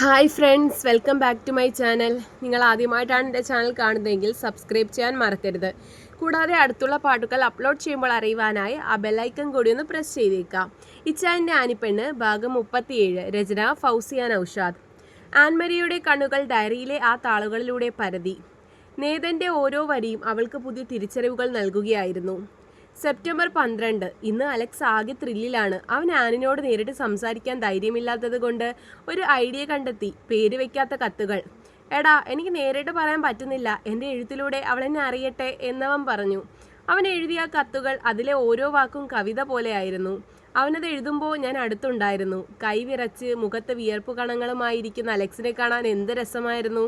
Hi friends welcome back to my channel നിങ്ങൾ ആദ്യമായിട്ടാണ് എന്റെ ചാനൽ കാണുന്നതെങ്കിൽ സബ്സ്ക്രൈബ് ചെയ്യാൻ മറക്കരുത്. കൂടാതെ അടുത്തുള്ള പാട്ടുകൾ അപ്ലോഡ് ചെയ്യുമ്പോൾ അറിയുവാനായി ആ ബെല്ലൈക്കൺ കൂടി ഒന്ന് പ്രസ് ചെയ്തേക്കാം. ഇച്ചാന്റെ ആനിപ്പെണ്ണ് ഭാഗം മുപ്പത്തിയേഴ് രചന ഫൗസിയ നൌഷാദ്. ആൻമരിയുടെ കണ്ണുകൾ ഡയറിയിലെ ആ താളുകളിലൂടെ പരതി. നേതന്റെ ഓരോ വരിയും അവൾക്ക് പുതിയ തിരിച്ചറിവുകൾ നൽകുകയായിരുന്നു. സെപ്റ്റംബർ പന്ത്രണ്ട്. ഇന്ന് അലക്സ് ആകെ ത്രില്ലിലാണ്. അവൻ ആനിനോട് നേരിട്ട് സംസാരിക്കാൻ ധൈര്യമില്ലാത്തത് കൊണ്ട് ഒരു ഐഡിയ കണ്ടെത്തി. പേര് വയ്ക്കാത്ത കത്തുകൾ. എടാ എനിക്ക് നേരിട്ട് പറയാൻ പറ്റുന്നില്ല. എന്റെ എഴുത്തിലൂടെ അവളെന്നെ അറിയട്ടെ എന്നവൻ പറഞ്ഞു. അവൻ എഴുതിയ കത്തുകൾ അതിലെ ഓരോ വാക്കും കവിത പോലെയായിരുന്നു അവനത് എഴുതുമ്പോൾ ഞാൻ അടുത്തുണ്ടായിരുന്നു. കൈ വിറച്ച് മുഖത്ത് വിയർപ്പ് കണങ്ങളുമായിരിക്കുന്ന അലക്സിനെ കാണാൻ എന്ത് രസമായിരുന്നു.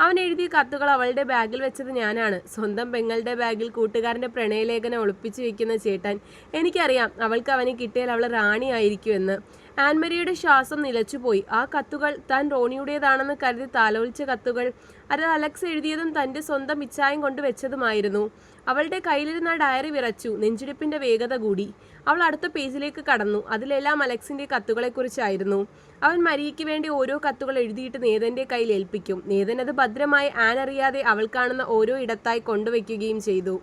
അവൻ എഴുതിയ കത്തുകൾ അവളുടെ ബാഗിൽ വെച്ചത് ഞാനാണ്. സ്വന്തം പെങ്ങളുടെ ബാഗിൽ കൂട്ടുകാരന്റെ പ്രണയലേഖനം ഒളിപ്പിച്ചു വെക്കുന്ന ചേട്ടൻ. എനിക്കറിയാം അവൾക്ക് അവന് കിട്ടിയാൽ അവൾ റാണിയായിരിക്കുമെന്ന്. ആൻമരിയുടെ ശ്വാസം നിലച്ചുപോയി. ആ കത്തുകൾ താൻ റോണിയുടേതാണെന്ന് കരുതി താലോലിച്ച കത്തുകൾ അത് അലക്സ് എഴുതിയതും തന്റെ സ്വന്തം ഇച്ഛായം കൊണ്ട് വെച്ചതുമായിരുന്നു. അവളുടെ കയ്യിലിരുന്ന ഡയറി വിറച്ചു. നെഞ്ചിടിപ്പിന്റെ വേഗത കൂടി. അവൾ അടുത്ത പേജിലേക്ക് കടന്നു. അതിലെല്ലാം അലക്സിന്റെ കത്തുകളെക്കുറിച്ചായിരുന്നു. അവൻ മരിയയ്ക്ക് വേണ്ടി ഓരോ കത്തുകൾ എഴുതിയിട്ട് നേതന്റെ കയ്യിൽ ഏൽപ്പിക്കും. നേതൻ അത് ഭദ്രമായി ആൻ അറിയാതെ അവൾ കാണുന്ന ഓരോ ഇടത്തായി കൊണ്ടുവയ്ക്കുകയും ചെയ്തു.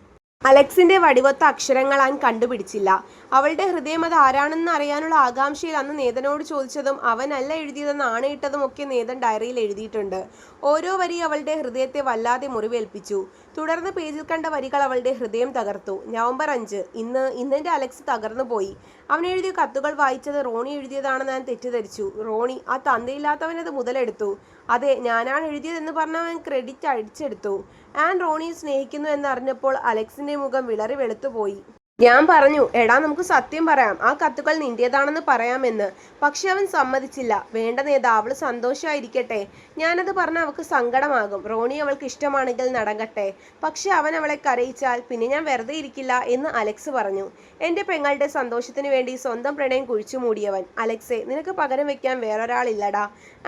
അലക്സിന്റെ വടിവത്ത അക്ഷരങ്ങൾ ആൻ കണ്ടുപിടിച്ചില്ല. അവളുടെ ഹൃദയം അത് ആരാണെന്ന് അറിയാനുള്ള ആകാംക്ഷയിൽ അന്ന് നേതനോട് ചോദിച്ചതും അവനല്ല എഴുതിയതെന്ന് ആണയിട്ടതും ഒക്കെ നേതൻ ഡയറിയിൽ എഴുതിയിട്ടുണ്ട്. ഓരോ വരി അവളുടെ ഹൃദയത്തെ വല്ലാതെ മുറിവേൽപ്പിച്ചു. തുടർന്ന് പേജിൽ കണ്ട വരികൾ അവളുടെ ഹൃദയം തകർത്തു. നവംബർ അഞ്ച്. ഇന്ന് ഇന്നെന്റെ അലക്സ് തകർന്നു പോയി അവൻ എഴുതിയ കത്തുകൾ വായിച്ചത് റോണി എഴുതിയതാണെന്ന് ഞാൻ തെറ്റിദ്ധരിച്ചു. റോണി ആ തന്തയില്ലാത്തവനത് മുതലെടുത്തു. അതെ ഞാനാണ് എഴുതിയതെന്ന് പറഞ്ഞവൻ ക്രെഡിറ്റ് അടിച്ചെടുത്തു. ആൻ റോണിയെ സ്നേഹിക്കുന്നു എന്നറിഞ്ഞപ്പോൾ അലക്സിന്റെ മുഖം വിളറി വെളുത്തുപോയി. ഞാൻ പറഞ്ഞു എടാ നമുക്ക് സത്യം പറയാം. ആ കത്തുകൾ നിന്റേതാണെന്ന് പറയാമെന്ന്. പക്ഷെ അവൻ സമ്മതിച്ചില്ല. വേണ്ട നേതാ സന്തോഷമായിരിക്കട്ടെ ഞാനത് പറഞ്ഞ അവൾക്ക് സങ്കടമാകും. റോണി അവൾക്ക് ഇഷ്ടമാണെങ്കിൽ നടങ്ങട്ടെ പക്ഷെ അവൻ അവളെ കരയിച്ചാൽ പിന്നെ ഞാൻ വെറുതെ ഇരിക്കില്ല എന്ന് അലക്സ് പറഞ്ഞു. എന്റെ പെങ്ങളുടെ സന്തോഷത്തിന് വേണ്ടി സ്വന്തം പ്രണയം കുഴിച്ചു മൂടിയവൻ. അലക്സെ നിനക്ക് പകരം വെക്കാൻ വേറൊരാളില്ലടാ.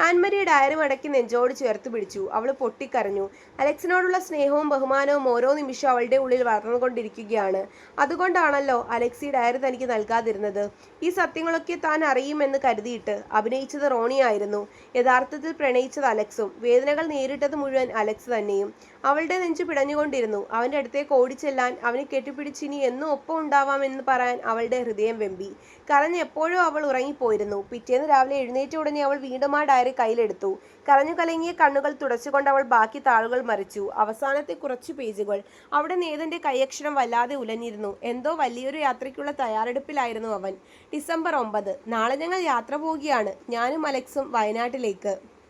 ആൻമരി ഡയറി മടക്കി നെഞ്ചോട് ചേർത്ത് പിടിച്ചു. അവൾ പൊട്ടിക്കരഞ്ഞു. അലക്സിനോടുള്ള സ്നേഹവും ബഹുമാനവും ഓരോ നിമിഷവും അവളുടെ ഉള്ളിൽ വളർന്നുകൊണ്ടിരിക്കുകയാണ്. അതുകൊണ്ടാണല്ലോ അലക്സി ഡയറി തനിക്ക് നൽകാതിരുന്നത്. ഈ സത്യങ്ങളൊക്കെ താൻ അറിയുമെന്ന് കരുതിയിട്ട് അഭിനയിച്ചത് റോണിയായിരുന്നു യഥാർത്ഥത്തിൽ പ്രണയിച്ചത് വേദനകൾ നേരിട്ടത് മുഴുവൻ അലക്സ് തന്നെയും. അവളുടെ നെഞ്ചു പിടഞ്ഞുകൊണ്ടിരുന്നു. അവന്റെ അടുത്തേക്ക് ഓടിച്ചെല്ലാൻ അവനെ കെട്ടിപ്പിടിച്ചിനി എന്നും ഒപ്പം ഉണ്ടാവാമെന്ന് പറയാൻ അവളുടെ ഹൃദയം വെമ്പി. കരഞ്ഞ് എപ്പോഴും അവൾ ഉറങ്ങിപ്പോയിരുന്നു. പിറ്റേന്ന് രാവിലെ എഴുന്നേറ്റ ഉടനെ അവൾ വീണ്ടും ആ ഡയറി കയ്യിലെടുത്തു. കരഞ്ഞു കലങ്ങിയ കണ്ണുകൾ തുടച്ചുകൊണ്ട് അവൾ ബാക്കി താളുകൾ മറിച്ചു. അവസാനത്തെ കുറച്ചു പേജുകൾ. അവിടെ നേതന്റെ കൈയക്ഷരം വല്ലാതെ ഉലഞ്ഞിരുന്നു. എന്തോ വലിയൊരു യാത്രയ്ക്കുള്ള തയ്യാറെടുപ്പിലായിരുന്നു അവൻ. ഡിസംബർ ഒമ്പത്. നാളെ ഞങ്ങൾ യാത്ര പോവുകയാണ്. ഞാനും അലക്സും വയനാട്ടിലേക്ക്.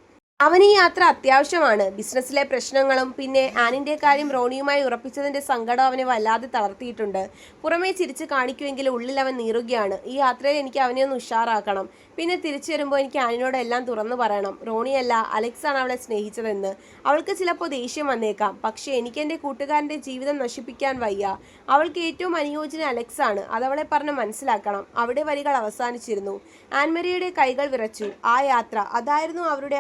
അവന് ഈ യാത്ര അത്യാവശ്യമാണ്. ബിസിനസ്സിലെ പ്രശ്നങ്ങളും പിന്നെ ആനിന്റെ കാര്യം റോണിയുമായി ഉറപ്പിച്ചതിന്റെ സങ്കടം അവനെ വല്ലാതെ തളർത്തിയിട്ടുണ്ട്. പുറമേ ചിരിച്ച് കാണിക്കുമെങ്കിലും ഉള്ളിൽ അവൻ നീറുകയാണ്. ഈ യാത്രയിൽ എനിക്ക് അവനെ ഒന്ന് ഉഷാറാക്കണം. പിന്നെ തിരിച്ചു വരുമ്പോൾ എനിക്ക് ആനിനോട് എല്ലാം തുറന്നു പറയണം. റോണിയല്ല അലക്സാണ് അവളെ സ്നേഹിച്ചതെന്ന്. അവൾക്ക് ചിലപ്പോൾ ദേഷ്യം വന്നേക്കാം. പക്ഷേ എനിക്ക് എന്റെ കൂട്ടുകാരന്റെ ജീവിതം നശിപ്പിക്കാൻ വയ്യ. അവൾക്ക് ഏറ്റവും അനുയോജ്യന അലക്സാണ്. അതവളെ പറഞ്ഞ് മനസ്സിലാക്കണം. അവിടെ വരികൾ അവസാനിച്ചിരുന്നു. ആൻമരിയുടെ കൈകൾ വിറച്ചു. ആ യാത്ര അതായിരുന്നു അവരുടെ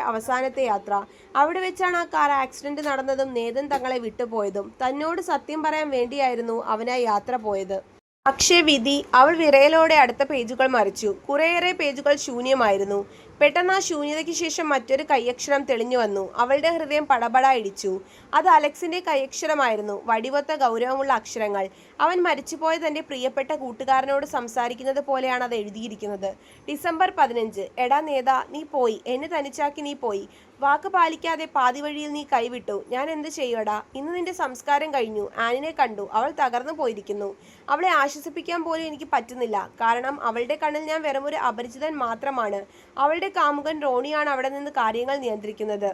അവസാനത്തെ യാത്ര. അവിടെ വെച്ചാണ് ആ കാർ ആക്സിഡന്റ് നടന്നതും നേതൻ തങ്ങളെ വിട്ടുപോയതും. തന്നോട് സത്യം പറയാൻ വേണ്ടിയായിരുന്നു അവനാ യാത്ര പോയത്. പക്ഷേ വിധി അവൾ വിറയലോടെ അടുത്ത പേജുകൾ മറിച്ചു. കുറേയേറെ പേജുകൾ ശൂന്യമായിരുന്നു. പെട്ടെന്ന് ആ ശൂന്യതയ്ക്ക് ശേഷം മറ്റൊരു കൈയക്ഷരം തെളിഞ്ഞു വന്നു. അവളുടെ ഹൃദയം പടപട ഇടിച്ചു അത് അലക്സിന്റെ കൈയക്ഷരമായിരുന്നു. വടിവത്ത ഗൗരവമുള്ള അക്ഷരങ്ങൾ. അവൻ മരിച്ചുപോയ തന്റെ പ്രിയപ്പെട്ട കൂട്ടുകാരനോട് സംസാരിക്കുന്നത് പോലെയാണ് അത് എഴുതിയിരിക്കുന്നത്. ഡിസംബർ പതിനഞ്ച്. എടാ നേതാ നീ പോയി. എന്നെ തനിച്ചാക്കി നീ പോയി. വാക്ക് പാലിക്കാതെ പാതി വഴിയിൽ നീ കൈവിട്ടു. ഞാൻ എന്ത് ചെയ്യടാ ഇന്ന് നിന്റെ സംസ്കാരം കഴിഞ്ഞു. ആനിനെ കണ്ടു. അവൾ തകർന്നു പോയിരിക്കുന്നു. അവളെ ആശ്വസിപ്പിക്കാൻ പോലും എനിക്ക് പറ്റുന്നില്ല. കാരണം അവളുടെ കണ്ണിൽ ഞാൻ വെറും ഒരു അപരിചിതൻ മാത്രമാണ്. അവളുടെ കാമുകൻ റോണിയാണ് അവിടെ നിന്ന് കാര്യങ്ങൾ നിയന്ത്രിക്കുന്നത്.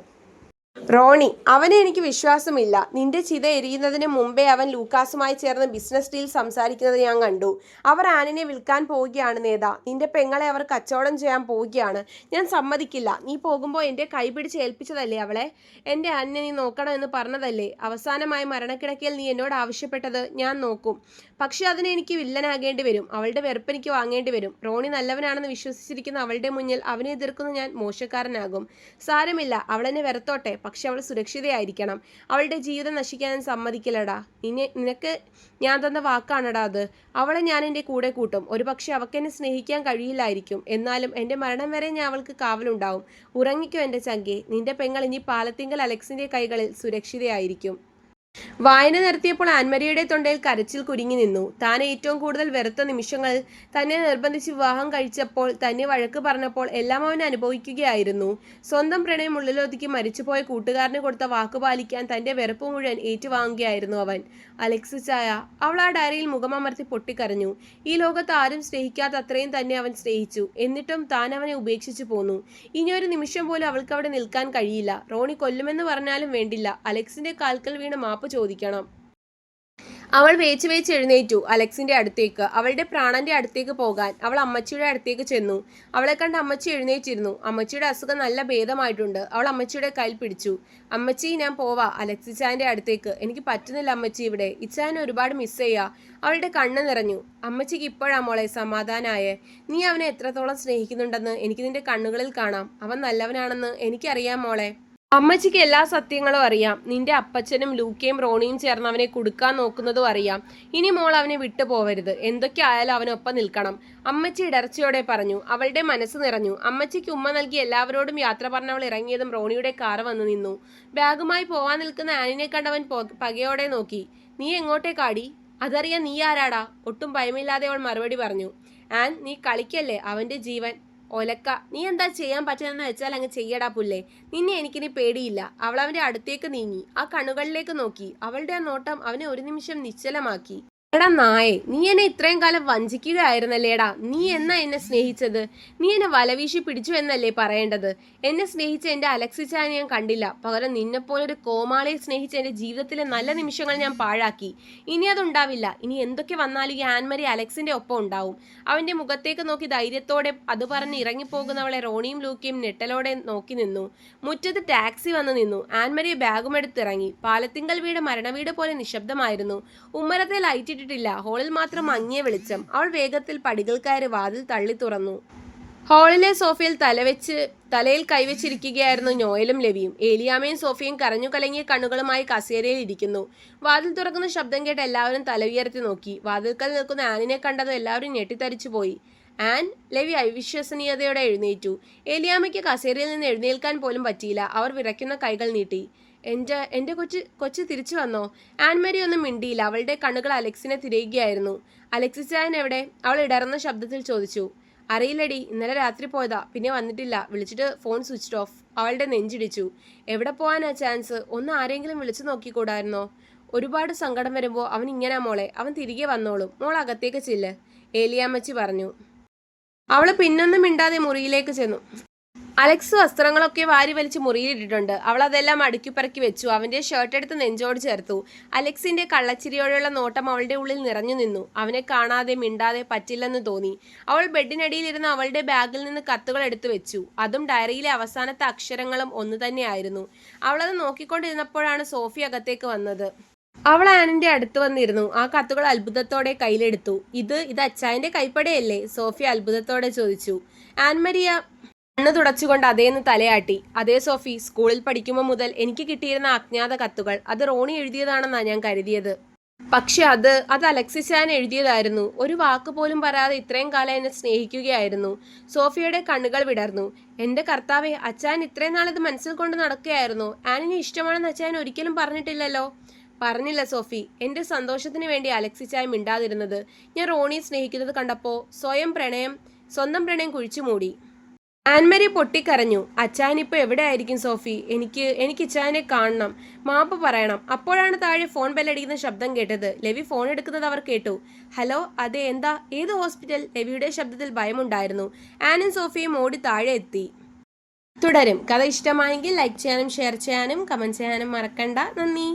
റോണി അവനെ എനിക്ക് വിശ്വാസമില്ല. നിന്റെ ചിത എരിയുന്നതിന് മുമ്പേ അവൻ ലൂക്കാസുമായി ചേർന്ന് ബിസിനസ് ഡീൽ സംസാരിക്കുന്നത് ഞാൻ കണ്ടു. അവർ ആനിനെ വിൽക്കാൻ പോവുകയാണ് നേതാ. നിന്റെ പെങ്ങളെ അവർ കച്ചവടം ചെയ്യാൻ പോവുകയാണ്. ഞാൻ സമ്മതിക്കില്ല. നീ പോകുമ്പോൾ എന്റെ കൈ പിടിച്ച് ഏൽപ്പിച്ചതല്ലേ അവളെ? എന്റെ ആനിനെ നീ നോക്കണം എന്ന് പറഞ്ഞതല്ലേ? അവസാനമായി മരണക്കിടക്കയിൽ നീ എന്നോട് ആവശ്യപ്പെട്ടത് ഞാൻ നോക്കും. പക്ഷേ അതിന് എനിക്ക് വില്ലനാകേണ്ടി വരും. അവളുടെ വെറുപ്പ് എനിക്ക് വാങ്ങേണ്ടി വരും. റോണി നല്ലവനാണെന്ന് വിശ്വസിച്ചിരിക്കുന്ന അവളുടെ മുന്നിൽ അവനെ എതിർക്കുന്ന ഞാൻ മോശക്കാരനാകും. സാരമില്ല. അവളെന്നെ വെറുത്തോട്ടെ. പക്ഷെ അവൾ സുരക്ഷിതയായിരിക്കണം. അവളുടെ ജീവിതം നശിക്കാൻ സമ്മതിക്കില്ലടാ. നിന്നെ നിനക്ക് ഞാൻ തന്ന വാക്കാണടാ അത്. അവളെ ഞാൻ എന്റെ കൂടെ കൂട്ടും. ഒരു പക്ഷെ അവക്കെന്നെ സ്നേഹിക്കാൻ കഴിയില്ലായിരിക്കും. എന്നാലും എന്റെ മരണം വരെ ഞാൻ അവൾക്ക് കാവലുണ്ടാവും. ഉറങ്ങിക്കോ എന്റെ ചങ്കെ. നിന്റെ പെങ്ങൾ ഇനി പാലത്തിങ്കൽ അലക്സിന്റെ കൈകളിൽ സുരക്ഷിതയായിരിക്കും. വായന നിർത്തിയപ്പോൾ ആൻമരിയുടെ തൊണ്ടയിൽ കരച്ചിൽ കുരുങ്ങി നിന്നു. താൻ ഏറ്റവും കൂടുതൽ വെറുത്ത നിമിഷങ്ങൾ തന്നെ നിർബന്ധിച്ച് വിവാഹം കഴിച്ചപ്പോൾ തന്നെ വഴക്ക് പറഞ്ഞപ്പോൾ എല്ലാം അവൻ അനുഭവിക്കുകയായിരുന്നു. സ്വന്തം പ്രണയം ഉള്ളിലൊതുക്കി മരിച്ചുപോയ കൂട്ടുകാരന് കൊടുത്ത വാക്ക് പാലിക്കാൻ തന്റെ വെറുപ്പ് മുഴുവൻ ഏറ്റുവാങ്ങുകയായിരുന്നു അവൻ. അലക്സ് ചായ അവൾ ആ ഡയറിയിൽ മുഖമമർത്തി പൊട്ടിക്കരഞ്ഞു. ഈ ലോകത്ത് ആരും സ്നേഹിക്കാത്തത്രയും തന്നെ അവൻ സ്നേഹിച്ചു. എന്നിട്ടും താൻ അവനെ ഉപേക്ഷിച്ചു പോന്നു. ഇനിയൊരു നിമിഷം പോലും അവൾക്ക് അവിടെ നിൽക്കാൻ കഴിയില്ല. റോണി കൊല്ലുമെന്ന് പറഞ്ഞാലും വേണ്ടില്ല. അലക്സിന്റെ കാൽക്കൽ വീണ് മാപ്പ് ചോദിക്കണം. അവൾ വേച്ച് വേച്ച് എഴുന്നേറ്റു. അലക്സിന്റെ അടുത്തേക്ക്. അവളുടെ പ്രാണന്റെ അടുത്തേക്ക് പോകാൻ. അവൾ അമ്മച്ചിയുടെ അടുത്തേക്ക് ചെന്നു. അവളെ കണ്ട് അമ്മച്ചി എഴുന്നേറ്റിരുന്നു. അമ്മച്ചിയുടെ അസുഖം നല്ല ഭേദമായിട്ടുണ്ട്. അവൾ അമ്മച്ചിയുടെ കയ്യിൽ പിടിച്ചു. അമ്മച്ചി ഞാൻ പോവാ. അലക്സിച്ചാന്റെ അടുത്തേക്ക്. എനിക്ക് പറ്റുന്നില്ല അമ്മച്ചി ഇവിടെ. ഇച്ചാനെ ഒരുപാട് മിസ് ചെയ്യാ. അവളുടെ കണ്ണ് നിറഞ്ഞു. അമ്മച്ചിക്ക് ഇപ്പോഴാ മോളെ സമാധാനായേ. നീ അവനെ എത്രത്തോളം സ്നേഹിക്കുന്നുണ്ടെന്ന് എനിക്ക് നിന്റെ കണ്ണുകളിൽ കാണാം. അവൻ നല്ലവനാണെന്ന് എനിക്കറിയാം മോളെ. അമ്മച്ചിക്ക് എല്ലാ സത്യങ്ങളും അറിയാം. നിന്റെ അപ്പച്ചനും ലൂക്കയും റോണിയും ചേർന്ന് അവനെ കൊടുക്കാൻ നോക്കുന്നതും അറിയാം. ഇനി മോൾ അവനെ വിട്ടു പോവരുത്. എന്തൊക്കെ ആയാലും അവനൊപ്പം നിൽക്കണം. അമ്മച്ചി ഇടർച്ചയോടെ പറഞ്ഞു. അവളുടെ മനസ്സ് നിറഞ്ഞു. അമ്മച്ചിക്ക് ഉമ്മ നൽകി എല്ലാവരോടും യാത്ര പറഞ്ഞവൾ ഇറങ്ങിയതും റോണിയുടെ കാർ വന്നു നിന്നു. ബാഗുമായി പോവാൻ നിൽക്കുന്ന ആനിനെ കണ്ടവൻ പകയോടെ നോക്കി. നീ എങ്ങോട്ടേക്കാടി അതറിയാൻ നീ ആരാടാ? ഒട്ടും ഭയമില്ലാതെ അവൾ മറുപടി പറഞ്ഞു. ആൻ നീ കളിക്കല്ലേ? അവന്റെ ജീവൻ. ഒലക്ക നീ എന്താ ചെയ്യാൻ പറ്റുന്നതെന്ന് വെച്ചാൽ അങ്ങ് ചെയ്യടാ പുല്ലേ. നിന്നെ എനിക്കിനി പേടിയില്ല. അവൾ അവന്റെ അടുത്തേക്ക് നീങ്ങി. ആ കണ്ണുകളിലേക്ക് നോക്കി. അവളുടെ ആ നോട്ടം അവനെ ഒരു നിമിഷം നിശ്ചലമാക്കി. എടാ നായെ നീ എന്നെ ഇത്രയും കാലം വഞ്ചിക്കുകയായിരുന്നല്ലേടാ? നീ എന്നാ എന്നെ സ്നേഹിച്ചത്? നീ എന്നെ വലവീശി പിടിച്ചു എന്നല്ലേ പറയേണ്ടത്? എന്നെ സ്നേഹിച്ച എന്റെ അലക്സിച്ചാനെ ഞാൻ കണ്ടില്ല. പകരം നിന്നെപ്പോലൊരു കോമാളിയെ സ്നേഹിച്ച എന്റെ ജീവിതത്തിലെ നല്ല നിമിഷങ്ങൾ ഞാൻ പാഴാക്കി. ഇനി അതുണ്ടാവില്ല. ഇനി എന്തൊക്കെ വന്നാലും ഈ ആൻമരി അലക്സിന്റെ ഒപ്പം ഉണ്ടാവും. അവന്റെ മുഖത്തേക്ക് നോക്കി ധൈര്യത്തോടെ അത് പറഞ്ഞ് ഇറങ്ങിപ്പോകുന്നവളെ റോണിയും ലൂക്കിയും നെട്ടലോടെ നോക്കി നിന്നു. മുറ്റത്ത് ടാക്സി വന്ന് നിന്നു. ആൻമരി ബാഗുമെടുത്തിറങ്ങി. പാലത്തിങ്കൽ വീട് മരണവീട് പോലെ നിശബ്ദമായിരുന്നു. ഉമ്മരത്തെ ലൈറ്റ് ഇട്ടിട്ടില്ല ഹോളിൽ മാത്രം മങ്ങിയ വെളിച്ചം. അവൾ വേഗത്തിൽ പടികൾ കയറി വാതിൽ തള്ളി തുറന്നു. ഹോളിലെ സോഫയിൽ തലവെച്ച് തലയിൽ കൈവച്ചിരിക്കുകയായിരുന്നു നോയലും ലവിയും. ഏലിയാമയും സോഫിയും കരഞ്ഞു കലങ്ങിയ കണ്ണുകളുമായി കസേരയിൽ ഇരിക്കുന്നു. വാതിൽ തുറക്കുന്ന ശബ്ദം കേട്ട് എല്ലാവരും തല ഉയർത്തി നോക്കി. വാതിൽക്കൽ നിൽക്കുന്ന ആനിനെ കണ്ടത് എല്ലാവരും ഞെട്ടിത്തരിച്ചു പോയി. ആൻ ലവി അവിശ്വസനീയതയോടെ എഴുന്നേറ്റു. ഏലിയാമയ്ക്ക് കസേരയിൽ നിന്ന് എഴുന്നേൽക്കാൻ പോലും പറ്റിയില്ല. അവർ വിറയ്ക്കുന്ന കൈകൾ നീട്ടി. എന്റെ എന്റെ കൊച്ച് കൊച്ച് തിരിച്ചു വന്നോ? ആൻമരി ഒന്നും മിണ്ടിയില്ല. അവളുടെ കണ്ണുകൾ അലക്സിനെ തിരയുകയായിരുന്നു. അലക്സിച്ചായൻ എവിടെ? അവൾ ഇടറുന്ന ശബ്ദത്തിൽ ചോദിച്ചു. അറിയില്ലടി ഇന്നലെ രാത്രി പോയതാ. പിന്നെ വന്നിട്ടില്ല. വിളിച്ചിട്ട് ഫോൺ സ്വിച്ച് ഓഫ്. അവളുടെ നെഞ്ചിടിച്ചു. എവിടെ പോകാനാ ചാൻസ്? ഒന്ന് ആരെങ്കിലും വിളിച്ചു നോക്കിക്കൂടായിരുന്നോ? ഒരുപാട് സങ്കടം വരുമ്പോൾ അവൻ ഇങ്ങനെ മോളെ. അവൻ തിരികെ വന്നോളും. മോൾ അകത്തേക്ക് ചെല്ല്. ഏലിയാമ്മച്ചി പറഞ്ഞു. അവൾ പിന്നൊന്നും മിണ്ടാതെ മുറിയിലേക്ക് ചെന്നു. അലക്സ് വസ്ത്രങ്ങളൊക്കെ വാരി വലിച്ച് മുറിയിലിട്ടിട്ടുണ്ട്. അവൾ അതെല്ലാം അടുക്കിപ്പറക്കി വെച്ചു. അവന്റെ ഷർട്ട് എടുത്ത് നെഞ്ചോട് ചേർത്തു. അലക്സിന്റെ കള്ളച്ചിരിയോടെയുള്ള നോട്ടം അവളുടെ ഉള്ളിൽ നിറഞ്ഞു നിന്നു. അവനെ കാണാതെ മിണ്ടാതെ പറ്റില്ലെന്ന് തോന്നി. അവൾ ബെഡിനടിയിലിരുന്ന് അവളുടെ ബാഗിൽ നിന്ന് കത്തുകൾ എടുത്തു വെച്ചു. അതും ഡയറിയിലെ അവസാനത്തെ അക്ഷരങ്ങളും ഒന്നു തന്നെയായിരുന്നു. അവളത് നോക്കിക്കൊണ്ടിരുന്നപ്പോഴാണ് സോഫി അകത്തേക്ക് വന്നത്. അവൾ ആനിന്റെ അടുത്ത് വന്നിരുന്നു. ആ കത്തുകൾ അത്ഭുതത്തോടെ കയ്യിലെടുത്തു. ഇത് ഇത് അച്ചായന്റെ കൈപ്പടയല്ലേ? സോഫി അത്ഭുതത്തോടെ ചോദിച്ചു. ആൻമരിയ കണ്ണ് തുടച്ചുകൊണ്ട് അതേന്ന് തലയാട്ടി. അതേ സോഫി സ്കൂളിൽ പഠിക്കുമ്പോൾ മുതൽ എനിക്ക് കിട്ടിയിരുന്ന അജ്ഞാത കത്തുകൾ. അത് റോണി എഴുതിയതാണെന്നാണ് ഞാൻ കരുതിയത്. പക്ഷെ അത് അത് അലക്സിച്ചാൻ എഴുതിയതായിരുന്നു. ഒരു വാക്ക് പോലും പറയാതെ ഇത്രയും കാലം എന്നെ സ്നേഹിക്കുകയായിരുന്നു. സോഫിയുടെ കണ്ണുകൾ വിടർന്നു. എന്റെ കർത്താവെ അച്ചാൻ ഇത്രയും നാളിത് മനസ്സിൽ കൊണ്ട് നടക്കുകയായിരുന്നു? ആനിനെ ഇഷ്ടമാണെന്ന് അച്ചാൻ ഒരിക്കലും പറഞ്ഞിട്ടില്ലല്ലോ? പറഞ്ഞില്ല സോഫി. എന്റെ സന്തോഷത്തിന് വേണ്ടി അലക്സിച്ചായ മിണ്ടാതിരുന്നത്. ഞാൻ റോണിയെ സ്നേഹിക്കുന്നത് കണ്ടപ്പോൾ സ്വയം പ്രണയം സ്വന്തം പ്രണയം കുഴിച്ചു മൂടി. ആൻമരി പൊട്ടിക്കരഞ്ഞു. അച്ചാനിപ്പോൾ എവിടെ ആയിരിക്കും സോഫി? എനിക്ക് എനിക്ക് അച്ചാനെ കാണണം. മാപ്പ് പറയണം. അപ്പോഴാണ് താഴെ ഫോൺ ബെല്ലടിക്കുന്ന ശബ്ദം കേട്ടത്. ലവി ഫോൺ എടുക്കുന്നത് അവർ കേട്ടു. ഹലോ അതെ എന്താ? ഏത് ഹോസ്പിറ്റൽ? ലവിയുടെ ശബ്ദത്തിൽ ഭയമുണ്ടായിരുന്നു. ആനും സോഫിയും ഓടി താഴെ എത്തി. തുടരും. കഥ ഇഷ്ടമായെങ്കിൽ ലൈക്ക് ചെയ്യാനും ഷെയർ ചെയ്യാനും കമന്റ് ചെയ്യാനും മറക്കണ്ട. നന്ദി.